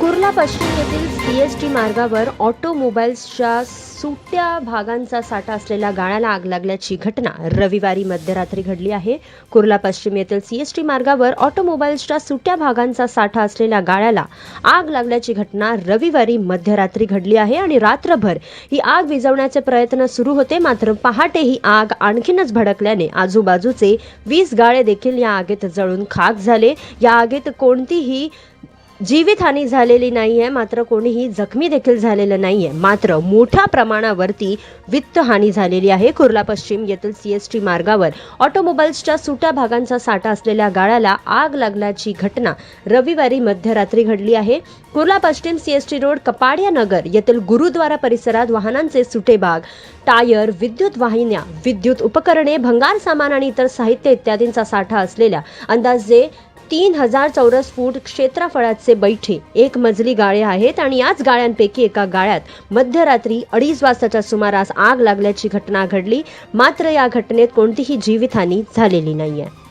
कुर्ला पश्चिम येथील सीएसटी मार्गावर ऑटोमोबाईल्सच्या सुट्या भागांचा साठा असलेल्या गाळ्याला आग लागल्याची घटना रविवारी मध्यरात्री घडली आहे. कुर्ला पश्चिम येथील सीएसटी मार्गावर ऑटोमोबाईल्सच्या सुट्या भागांचा साठा असलेल्या गाळ्याला आग लागल्याची घटना रविवारी मध्यरात्री घडली आहे आणि रात्रभर ही आग विझवण्याचे प्रयत्न सुरू होते. मात्र पहाटे ही आग आणखीनच भडकल्याने आजूबाजूचे वीस गाळे देखील या आगीत जळून खाक झाले. या आगीत कोणतीही जीवितहानी झालेली नाही आहे मात्र कोणीही जखमी देखील झालेलं नाही आहे मात्र मोठ्या प्रमाणावरती वित्तहानी झालेली आहे. कुर्ला पश्चिम येथील सी एस टी मार्गावर ऑटोमोबाईल्सच्या सुट्या भागांचा साठा असलेल्या गाळ्याला आग लागल्याची घटना रविवारी मध्यरात्री घडली आहे. कुर्ला पश्चिम C S T road Kapadia Nagar येथील गुरुद्वारा परिसरात वाहनांचे सुटे भाग टायर विद्युत वाहिन्या विद्युत उपकरणे भंगार सामान आणि इतर साहित्य इत्यादींचा साठा असलेल्या अंदाजे तीन हजार चौरस फूट क्षेत्रफळाचे बैठे. एक मजली गाळे आहेत आणि याच गाळ्यांपैकी एका गाळ्यात मध्यरात्री अडीच वाजताच्या सुमारास आग लागल्याची घटना घडली. मात्र या घटनेत कोणतीही जीवितहानी झालेली नाहीये.